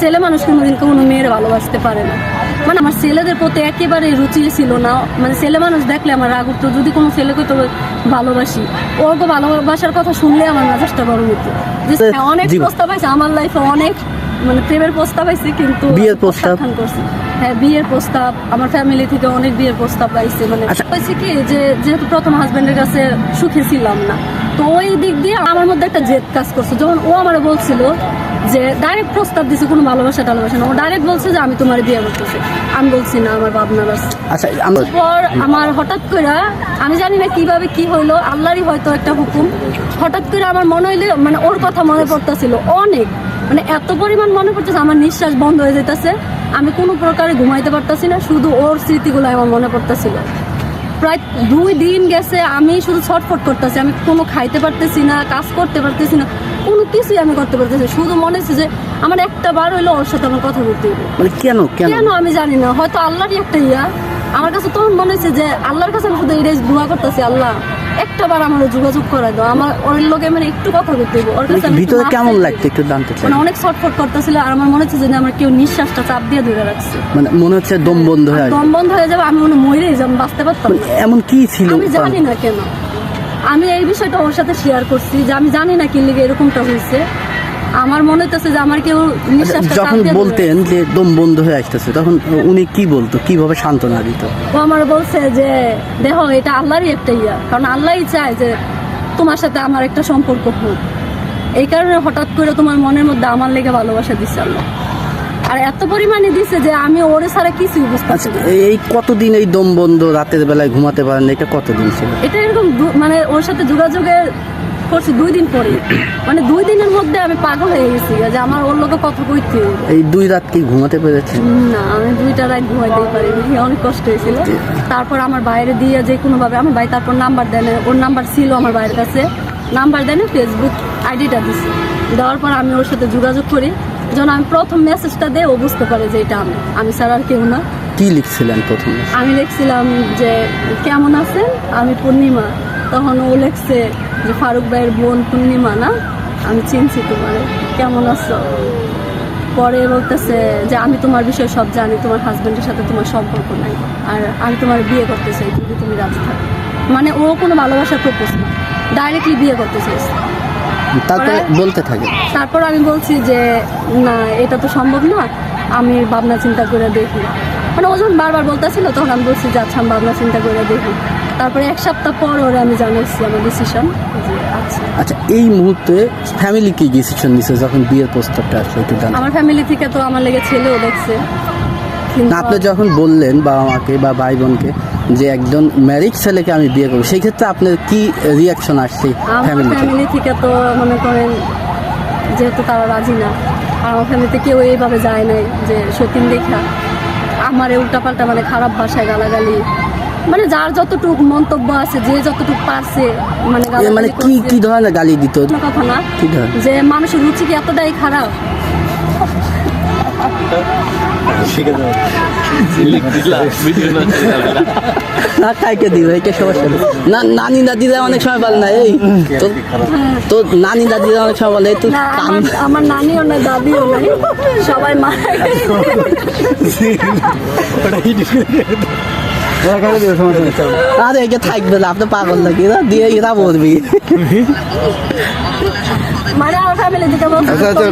ছেলে মানুষ কোনোদিন কোনো মেয়ের ভালোবাসতে পারে না। মানে আমার ছেলেদের প্রতি একেবারে রুচি ছিল না। মানে ছেলে মানুষ দেখলে আমার রাগ উঠতো যদি কোনো ছেলেকে তো ভালোবাসি ওকে ভালোবাসার কথা শুনলে আমার মেজাজটা গরম হতো হ্যাঁ, অনেক প্রস্তাব আছে আমার লাইফে অনেক মানে প্রেমের প্রস্তাব আছে কিন্তু বিয়ের প্রস্তাব? করছি। হ্যাঁ বিয়ের প্রস্তাব আমার ফ্যামিলি থেকে অনেক বিয়ের প্রস্তাব পাইছে মানে আচ্ছা। হয়েছে কি যে যেহেতু প্রথম হাজবেন্ডের কাছে সুখী ছিলাম না তো ওই দিক দিয়ে আমার মধ্যে একটা জেদ কাজ করছে। যখন ও আমার বলছিল যে ডাইরেক্ট প্রস্তাব দিছে কোনো ভালোবাসা টালোবাসা না। ও ডাইরেক্ট বলছে যে আমি তোমার বিয়ে করতেছি। আমি বলছি না আমার ভাবনার আছে আচ্ছা পর আমার হঠাৎ করে আমি জানি না কীভাবে কি হইল আল্লাহরই হয়তো একটা হুকুম। হঠাৎ করে আমার মনে হইলে মানে ওর কথা মনে পড়তেছিল অনেক। মানে এত পরিমাণ মনে পড়তেছে আমার নিঃশ্বাস বন্ধ হয়ে যেতেছে আমি কোনো প্রকারে ঘুমাইতে পারতাছি না শুধু ওর স্মৃতিগুলো আমার মনে পড়তেছিল। প্রায় দুই দিন গেছে আমি শুধু ছটফট করতেছি আমি কোনো খাইতে পারতেছি না কাজ করতে পারতেছি না কোনো কিছুই আমি করতে পারতেছি শুধু মনে হচ্ছে যে আমার একটা বার হইল ওর সাথে আমার কথা বলতে মানে কেন কেন? আমি জানি না হয়তো আল্লাহরই একটা ইয়া। আমার কাছে তখন মনে হচ্ছে যে আল্লাহর কাছে আমি শুধু এটাই দোয়া করতেছি আল্লাহ। একটা বার আমার যোগাযোগ করে দাও। আমার ওর লোকে মানে একটু কথা বলতে দেবো ওর কাছে ভিতরে কেমন লাগতো একটু জানতে চাই? মানে অনেক ছটফট করতেছিল আর আমার মনে হচ্ছে যে আমার কেউ নিঃশ্বাসটা চাপ দিয়ে ধরে রাখছে। মানে মনে হচ্ছে দম বন্ধ হয়ে দম বন্ধ হয়ে যাবে আমি মনে হয় মরেই যাব বাঁচতে পারতাম মানে এমন কি ছিল আমি জানি না কেন। আমি এই বিষয়টা ওর সাথে শেয়ার করছি যে আমি জানি না কি লিগে এরকমটা হয়েছে। আমার মনে হইতেছে যে আমার কেউ নিঃশ্বাসটা যখন বলতেন যে দম বন্ধ হয়ে আসতেছে তখন উনি কি বলতো? কীভাবে সান্ত্বনা দিত? ও আমার বলছে যে দেখো এটা আল্লাহরই একটা ইয়া। কারণ আল্লাহই চায় যে তোমার সাথে আমার একটা সম্পর্ক হোক। এই কারণে হঠাৎ করে তোমার মনের মধ্যে আমার লেগে ভালোবাসা দিচ্ছে আল্লাহ। আর এত পরিমাণে দিছে যে আমি ওরে ছাড়া কিছুই বুঝতে আচ্ছা পারছি এই- কতদিন এই দম বন্ধ রাতের বেলায় ঘুমাতে পারেন এটা কতদিন ছিল? এটা এরকম মানে ওর সাথে যোগাযোগের করছি দুই দিন পরে। মানে দুই দিনের মধ্যে আমি পাগল হয়ে গেছি যে আমার ওর লোকে কথা কইতে এই দুই রাত কি ঘুমাতে পেরেছেন না আমি দুইটা রাত ঘুমাইতেই পারিনি অনেক কষ্ট হয়েছিল। তারপর আমার বাইরে দিয়ে যে কোনোভাবে আমার ভাই তারপর নাম্বার দেন ওর নাম্বার ছিল আমার ভাইয়ের কাছে। নাম্বার দেন ফেসবুক আইডিটা দিছে। দেওয়ার পর আমি ওর সাথে যোগাযোগ করি যখন আমি প্রথম মেসেজটা দেয় ও বুঝতে পারে যে এটা আমি। আমি ছাড়া আর কেউ না। কি লিখছিলেন প্রথমে আমি লিখছিলাম যে কেমন আছেন? আমি পূর্ণিমা। তখন ও লিখছে যে ফারুক ভাইয়ের বোন পূর্ণিমা না? আমি চিনছি তোমার। কেমন আছো? পরে বলতেছে যে আমি তোমার বিষয়ে সব জানি তোমার হাজব্যান্ডের সাথে তোমার সম্পর্ক নাই। আর আমি তোমার বিয়ে করতে চাই যদি তুমি রাজি থাকো। মানে ও কোনো ভালোবাসার প্রপোজ না। ডাইরেক্টলি বিয়ে করতে চাইছে। তারপরে বলতে থাকে। তারপর আমি বলছি যে না এটা তো সম্ভব না। আমি ভাবনা চিন্তা করে দেখি। মানে ও যখন বারবার বলতেছিল তখন আমি বলছি যে আচ্ছা আমি ভাবনা চিন্তা করে দেখি। তারপরে এক সপ্তাহ পর ওরা আমি জানাইছি আমার ডিসিশন আচ্ছা। আচ্ছা এই মুহূর্তে ফ্যামিলি কি ডিসিশন নিছে যখন বিয়ের প্রস্তাবটা আসলো একটু জানান আমার ফ্যামিলি থেকে তো আমার লেগে ছেলেও দেখছে। আপনি যখন বললেন বাবা মাকে বা ভাই বোনকে যে একজন ম্যারিড ছেলেকে আমি বিয়ে করব সেই ক্ষেত্রে আপনার কি রিয়াকশন আসছে ফ্যামিলি ফ্যামিলি থেকে তো মনে করেন যেহেতু তারা রাজি না আর আমার ফ্যামিলিতে কেউ এইভাবে যায় নাই যে সতীন দেখা। আমার উল্টাপাল্টা মানে খারাপ ভাষায় গালাগালি মানে যার যতটুকু মন্তব্য আছে যে যতটুকু পারছে মানে মানে কি কি ধরনের গালি দিত? কথা না। যে মানুষের রুচি কি এতটাই খারাপ? না কাইকে দিব? এটা সমস্যা না নানি দাদিরা অনেক সময় বলে না এই তো তো নানি দাদিরা অনেক সময় বলে তো আমার নানিও নাই দাদিও নাই। সবাই মারা। আরে এটা থাকবে না আপনি পাগল নাকি না দিয়ে এরা বলবি আচ্ছা, আচ্ছা,